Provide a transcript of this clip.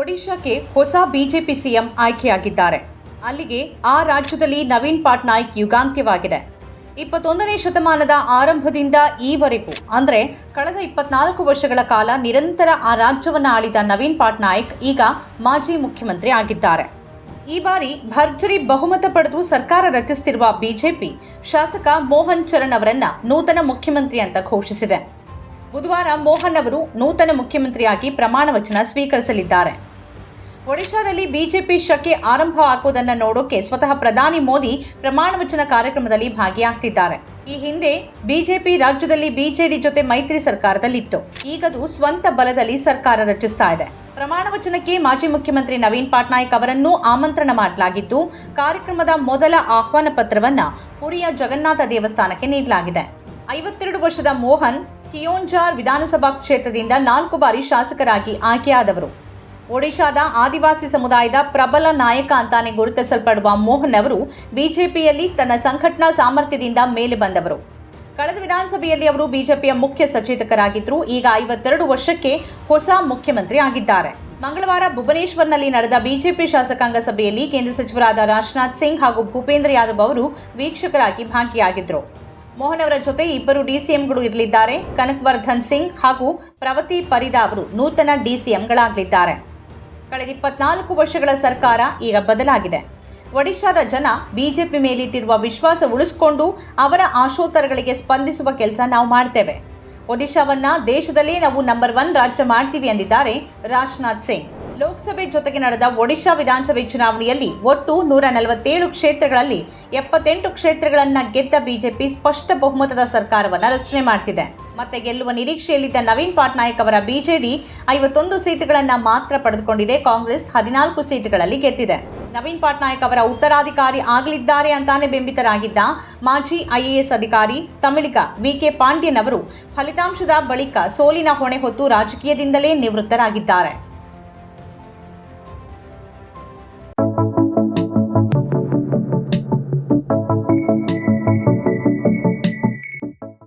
ಒಡಿಶಾಕ್ಕೆ ಹೊಸ BJP CM ಆಯ್ಕೆಯಾಗಿದ್ದಾರೆ. ಅಲ್ಲಿಗೆ ಆ ರಾಜ್ಯದಲ್ಲಿ ನವೀನ್ ಪಟ್ನಾಯಕ್ ಯುಗಾಂತ್ಯವಾಗಿದೆ. ಇಪ್ಪತ್ತೊಂದನೇ ಶತಮಾನದ ಆರಂಭದಿಂದ ಈವರೆಗೂ, ಅಂದರೆ ಕಳೆದ ಇಪ್ಪತ್ನಾಲ್ಕು ವರ್ಷಗಳ ಕಾಲ ನಿರಂತರ ಆ ರಾಜ್ಯವನ್ನು ಆಳಿದ ನವೀನ್ ಪಟ್ನಾಯಕ್ ಈಗ ಮಾಜಿ ಮುಖ್ಯಮಂತ್ರಿ ಆಗಿದ್ದಾರೆ. ಈ ಬಾರಿ ಭರ್ಜರಿ ಬಹುಮತ ಪಡೆದು ಸರ್ಕಾರ ರಚಿಸುತ್ತಿರುವ ಬಿಜೆಪಿ ಶಾಸಕ ಮೋಹನ್ ಚರಣ್ ಅವರನ್ನ ನೂತನ ಮುಖ್ಯಮಂತ್ರಿ ಅಂತ ಘೋಷಿಸಿದೆ. ಬುಧವಾರ ಮೋಹನ್ ಅವರು ನೂತನ ಮುಖ್ಯಮಂತ್ರಿಯಾಗಿ ಪ್ರಮಾಣ ವಚನ ಸ್ವೀಕರಿಸಲಿದ್ದಾರೆ. ಒಡಿಶಾದಲ್ಲಿ ಬಿಜೆಪಿ ಶಕೆ ಆರಂಭ ಆಗುವುದನ್ನು ನೋಡೋಕೆ ಸ್ವತಃ ಪ್ರಧಾನಿ ಮೋದಿ ಪ್ರಮಾಣ ವಚನ ಕಾರ್ಯಕ್ರಮದಲ್ಲಿ ಭಾಗಿಯಾಗ್ತಿದ್ದಾರೆ. ಈ ಹಿಂದೆ ಬಿಜೆಪಿ ರಾಜ್ಯದಲ್ಲಿ ಬಿಜೆಡಿ ಜೊತೆ ಮೈತ್ರಿ ಸರ್ಕಾರದಲ್ಲಿತ್ತು. ಈಗದು ಸ್ವಂತ ಬಲದಲ್ಲಿ ಸರ್ಕಾರ ರಚಿಸ್ತಾ ಇದೆ. ಪ್ರಮಾಣ ವಚನಕ್ಕೆ ಮಾಜಿ ಮುಖ್ಯಮಂತ್ರಿ ನವೀನ್ ಪಟ್ನಾಯಕ್ ಅವರನ್ನೂ ಆಮಂತ್ರಣ ಮಾಡಲಾಗಿದ್ದು, ಕಾರ್ಯಕ್ರಮದ ಮೊದಲ ಆಹ್ವಾನ ಪತ್ರವನ್ನ ಪುರಿಯ ಜಗನ್ನಾಥ ದೇವಸ್ಥಾನಕ್ಕೆ ನೀಡಲಾಗಿದೆ. ಐವತ್ತೆರಡು ವರ್ಷದ ಮೋಹನ್ ಕಿಯೋಂಜಾರ್ ವಿಧಾನಸಭಾ ಕ್ಷೇತ್ರದಿಂದ ನಾಲ್ಕು ಬಾರಿ ಶಾಸಕರಾಗಿ ಆಯ್ಕೆಯಾದವರು. ಒಡಿಶಾದ ಆದಿವಾಸಿ ಸಮುದಾಯದ ಪ್ರಬಲ ನಾಯಕ ಅಂತಾನೆ ಗುರುತಿಸಲ್ಪಡುವ ಮೋಹನ್ ಅವರು ಬಿಜೆಪಿಯಲ್ಲಿ ತನ್ನ ಸಂಘಟನಾ ಸಾಮರ್ಥ್ಯದಿಂದ ಮೇಲೆ ಬಂದವರು. ಕಳೆದ ವಿಧಾನಸಭೆಯಲ್ಲಿ ಅವರು ಬಿಜೆಪಿಯ ಮುಖ್ಯ ಸಚೇತಕರಾಗಿದ್ದರು. ಈಗ ಐವತ್ತೆರಡು ವರ್ಷಕ್ಕೆ ಹೊಸ ಮುಖ್ಯಮಂತ್ರಿ ಆಗಿದ್ದಾರೆ. ಮಂಗಳವಾರ ಭುವನೇಶ್ವರ್ನಲ್ಲಿ ನಡೆದ ಬಿಜೆಪಿ ಶಾಸಕಾಂಗ ಸಭೆಯಲ್ಲಿ ಕೇಂದ್ರ ಸಚಿವರಾದ ರಾಜನಾಥ್ ಸಿಂಗ್ ಹಾಗೂ ಭೂಪೇಂದ್ರ ಯಾದವ್ ಅವರು ವೀಕ್ಷಕರಾಗಿ ಭಾಗಿಯಾಗಿದ್ದರು. ಮೋಹನ್ ಅವರ ಜೊತೆ ಇಬ್ಬರು ಡಿಸಿಎಂಗಳು ಇರಲಿದ್ದಾರೆ. ಕನಕವರ್ಧನ್ ಸಿಂಗ್ ಹಾಗೂ ಪ್ರವತಿ ಪರಿದಾ ಅವರು ನೂತನ ಡಿಸಿಎಂಗಳಾಗಲಿದ್ದಾರೆ. ಕಳೆದ ಇಪ್ಪತ್ನಾಲ್ಕು ವರ್ಷಗಳ ಸರ್ಕಾರ ಈಗ ಬದಲಾಗಿದೆ. ಒಡಿಶಾದ ಜನ ಬಿಜೆಪಿ ಮೇಲಿಟ್ಟಿರುವ ವಿಶ್ವಾಸ ಉಳಿಸಿಕೊಂಡು ಅವರ ಆಶೋತ್ತರಗಳಿಗೆ ಸ್ಪಂದಿಸುವ ಕೆಲಸ ನಾವು ಮಾಡ್ತೇವೆ. ಒಡಿಶಾವನ್ನ ದೇಶದಲ್ಲೇ ನಾವು ನಂಬರ್ ಒನ್ ರಾಜ್ಯ ಮಾಡ್ತೀವಿ ಎಂದಿದ್ದಾರೆ ರಾಜನಾಥ್ ಸಿಂಗ್. ಲೋಕಸಭೆ ಜೊತೆಗೆ ನಡೆದ ಒಡಿಶಾ ವಿಧಾನಸಭೆ ಚುನಾವಣೆಯಲ್ಲಿ ಒಟ್ಟು ನೂರ ನಲವತ್ತೇಳು ಕ್ಷೇತ್ರಗಳಲ್ಲಿ ಎಪ್ಪತ್ತೆಂಟು ಕ್ಷೇತ್ರಗಳನ್ನು ಗೆದ್ದ ಬಿಜೆಪಿ ಸ್ಪಷ್ಟ ಬಹುಮತದ ಸರ್ಕಾರವನ್ನು ರಚನೆ ಮಾಡ್ತಿದೆ. ಮತ್ತೆ ಗೆಲ್ಲುವ ನಿರೀಕ್ಷೆಯಲ್ಲಿದ್ದ ನವೀನ್ ಪಟ್ನಾಯಕ್ ಅವರ ಬಿಜೆಡಿ ಐವತ್ತೊಂದು ಸೀಟುಗಳನ್ನು ಮಾತ್ರ ಪಡೆದುಕೊಂಡಿದೆ. ಕಾಂಗ್ರೆಸ್ ಹದಿನಾಲ್ಕು ಸೀಟುಗಳಲ್ಲಿ ಗೆದ್ದಿದೆ. ನವೀನ್ ಪಟ್ನಾಯಕ್ ಅವರ ಉತ್ತರಾಧಿಕಾರಿ ಆಗಲಿದ್ದಾರೆ ಅಂತಾನೆ ಬಿಂಬಿತರಾಗಿದ್ದ ಮಾಜಿ ಐಎಎಸ್ ಅಧಿಕಾರಿ ತಮಿಳಿಕ ವಿಕೆ ಪಾಂಡ್ಯನ್ ಅವರು ಫಲಿತಾಂಶದ ಬಳಿಕ ಸೋಲಿನ ಹೊಣೆ ಹೊತ್ತು ರಾಜಕೀಯದಿಂದಲೇ ನಿವೃತ್ತರಾಗಿದ್ದಾರೆ.